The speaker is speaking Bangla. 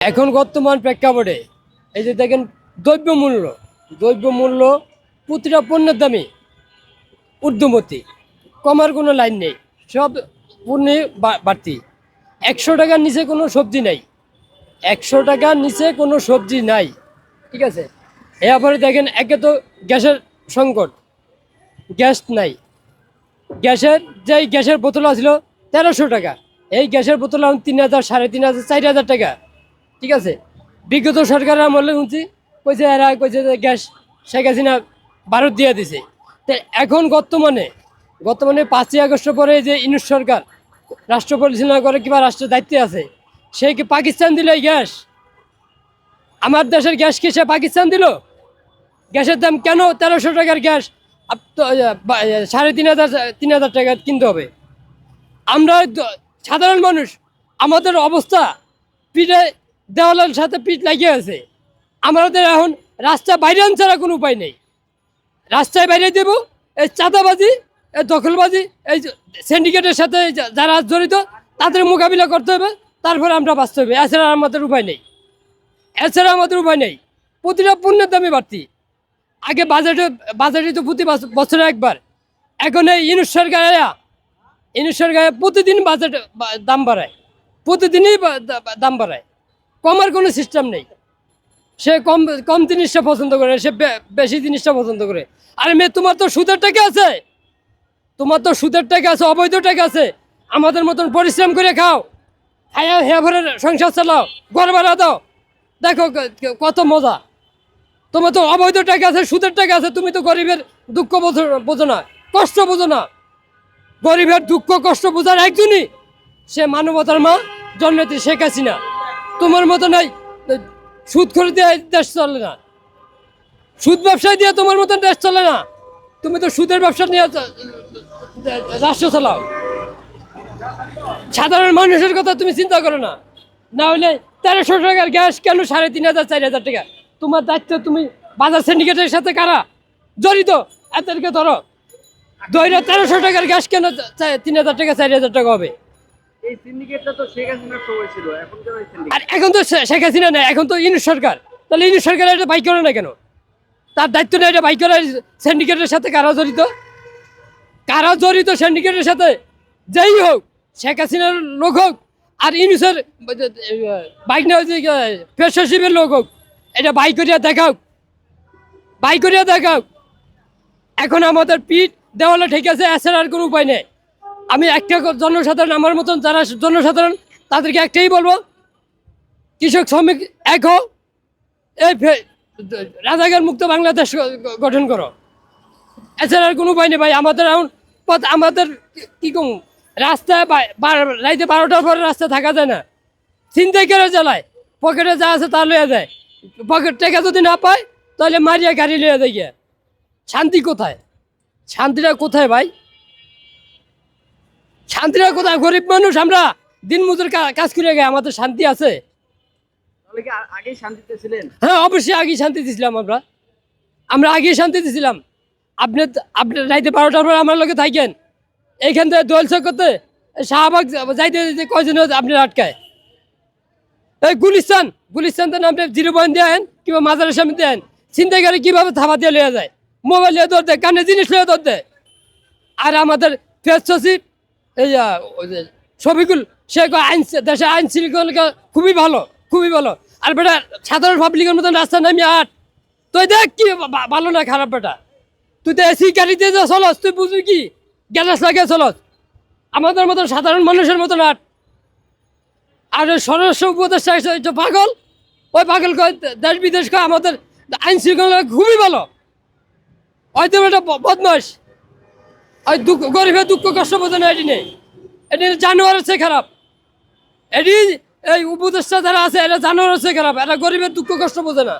এখন বর্তমান প্রেক্ষাপটে এই যে দেখেন দ্রব্য মূল্য দ্রব্য মূল্য প্রতিটা পণ্যের দামই ঊর্ধ্বমতি কমার কোনো লাইন নেই, সব পণ্যে বাড়তি। একশো টাকার নিচে কোনো সবজি নাই, একশো টাকার নিচে কোনো সবজি নাই, ঠিক আছে? এরপরে দেখেন, একে তো গ্যাসের সংকট, গ্যাস নাই। গ্যাসের যেই গ্যাসের বোতল আছিল তেরোশো টাকা, এই গ্যাসের বোতল এখন তিন হাজার, সাড়ে তিন হাজার, চার হাজার টাকা। ঠিক আছে? বিগত সরকারের আমলে শুনছি, কইছে এরা, কইছে গ্যাস শেখ হাসিনা ভারত দিয়ে দিছে। তো এখন বর্তমানে বর্তমানে পাঁচই আগস্ট পরে যে ইনুস সরকার রাষ্ট্র পরিচালনা করে কিংবা রাষ্ট্রের দায়িত্বে আছে, সে কি পাকিস্তান দিল গ্যাস? আমার দেশের গ্যাস কি সে পাকিস্তান দিল? গ্যাসের দাম কেন তেরোশো টাকার গ্যাস? সাড়ে তিন হাজার তিন হাজার টাকা কিনতে হবে। আমরা সাধারণ মানুষ, আমাদের অবস্থা, পিঠে দেওয়ালের সাথে পিঠ লাগিয়ে আছে। আমাদের এখন রাস্তা বাইরে ছাড়া কোনো উপায় নেই। রাস্তায় বাইরে দেব এই চাঁদাবাজি এই দখলবাজি এই সিন্ডিকেটের সাথে যারা জড়িত তাদের মোকাবিলা করতে হবে তারপরে আমরা বাঁচতে হবে। এছাড়া আমাদের উপায় নেই। এছাড়া আমাদের উপায় নেই। প্রতিটা পণ্যের দামে বাড়তি। আগে বাজেটে বাজেটে তো প্রতি বছ- বছরে একবার। এখন এই ইনুস সরকার এরা, ইনুস সরকার প্রতিদিন বাজেট দাম বাড়ায়। প্রতিদিনই দাম বাড়ায়। কমার কোনো সিস্টেম নেই। সে কম কম জিনিসটা পছন্দ করে, সে বেশি জিনিসটা পছন্দ করে। আরে মেয়ে, তোমার তো সুদের টাকা আছে? তোমার তো সুদের টাকা আছে, অবৈধ টাকা আছে। আমাদের মতন পরিশ্রম করে খাও। হ্যাঁ হ্যাঁ ভরে সংসার চালাও, ঘর ভাড়া দাও। দেখো কত মজা। তোমার তো অবৈধ টাকা আছে, সুদের টাকা আছে, তুমি তো গরিবের দুঃখ বোঝো না, কষ্ট বোঝো না। গরিবের দুঃখ, কষ্ট বোঝার একজনই সে মানবতার মা জন্মতি শেখ হাসিনা। তোমার মতো নাই। সুদ করে দিয়ে দেশ চলে না। সুদ ব্যবসায় দিয়ে তোমার মতন দেশ চলে না। তুমি তো সুদের ব্যবসা নিয়ে রাষ্ট্র চালাও। সাধারণ মানুষের কথা তুমি চিন্তা করো না। না হলে তেরোশো টাকার গ্যাস কেন সাড়ে তিন হাজার, চার হাজার টাকা? তোমার দায়িত্ব তুমি বাজার সিন্ডিকেটের সাথে কারা? জড়িত, এদেরকে ধরো। দইরা তেরোশো টাকার গ্যাস কেন তিন হাজার টাকা, চার হাজার টাকা হবে? এই সিন্ডিকেটটা তো শেখ হাসিনার সময় ছিল, এখন কেন আর এখন তো শেখ হাসিনা নেই, এখন তো ইউনিট সরকার। তাহলে ইউনিট সরকার এটা বাইক করে না কেন? তার দায়িত্ব নেই এটা বাইক করার সিন্ডিকেটের সাথে কারা জড়িত? কারা জড়িত সিন্ডিকেটের সাথে? যেই হোক, শেখ হাসিনার লোক হোক, আর ইউনিসের বাইক না পেশাশিবের লোক হোক, এটা বাইক করিয়া দেখাও। বাইক করিয়া দেখাও। এখন আমাদের পিঠ দেওয়ালে ঠিক আছে, এছাড়া আর কোনো উপায় নেই। আমি একটা জনসাধারণ আমার মতন যারা জনসাধারণ, তাদেরকে একটাই বলব, কৃষক শ্রমিক এক হো এই রাজাগার মুক্ত বাংলাদেশ গঠন করো। এছাড়া আর কোনো উপায় নেই ভাই, আমাদের এখন পথ আমাদের কি- কম বা- রাইতে বারোটার পরে রাস্তা থাকা যায় না। চিন্তাই করে চালায়? পকেটে যা আছে তা লইয়া যায় পকেট টাকা যদি না পায়, তাহলে মারিয়া গাড়ি লইয়া যায় শান্তি কোথায়? শান্তিটা কোথায় ভাই? শান্তিটা কোথায়? গরিব মানুষ আমরা দিন মজুর কাজ করে গে আমাদের শান্তি আছে। হ্যাঁ অবশ্যই আগে শান্তি দিছিলাম আমরা। আমরা আগে শান্তি দিছিলাম আপনি আপনি রাইতে বারোটার পর আমার লোকে থাকেন এইখান থেকে দোল চক করতে শাহবাগ যাইতে যাইতে কয়জন আপনি আটকায়? এই গুলিস্তান গুলিস্তান তো আপনি জিরো পয়েন্ট দেন কিংবা মাজারের সামনে দেন চিন্তাই করে কীভাবে থাবা দিয়ে লিয়ে যায়? মোবাইল দৌড় দেয় কানে জিনিস লিয়ে দৌড় দেয়। আর আমাদের ফেস সচিব এই শফিকুল, সে আইন দেশে আইন শৃঙ্খলা খুবই ভালো খুবই ভালো। আর বেটা, সাধারণ পাবলিকের মতন রাস্তা নামি আট। তুই দেখ কি ভালো না খারাপ বেটা? তুই তো এসি গাড়িতে যা চলস, তুই বুঝবি কি? গ্যালাস লাগে চলস। আমাদের মতন সাধারণ মানুষের মতন আট। আর স্বরাষ্ট্র উপদেষ্টা পাগল? ওই পাগল কয় দেশ বিদেশ কয় আমাদের আইন শৃঙ্খলা খুবই ভালো। হয়তো এটা ব- বদমাস। ওই দুঃখ, গরিবের দুঃখ কষ্ট বোঝে না, এটি নেই। এটি জানোয়ারের চেয়ে খারাপ। এটি এই উপদেষ্টা যারা আছে এটা জানোয়ারের চেয়ে খারাপ। এটা গরিবের দুঃখ কষ্ট বোঝে না।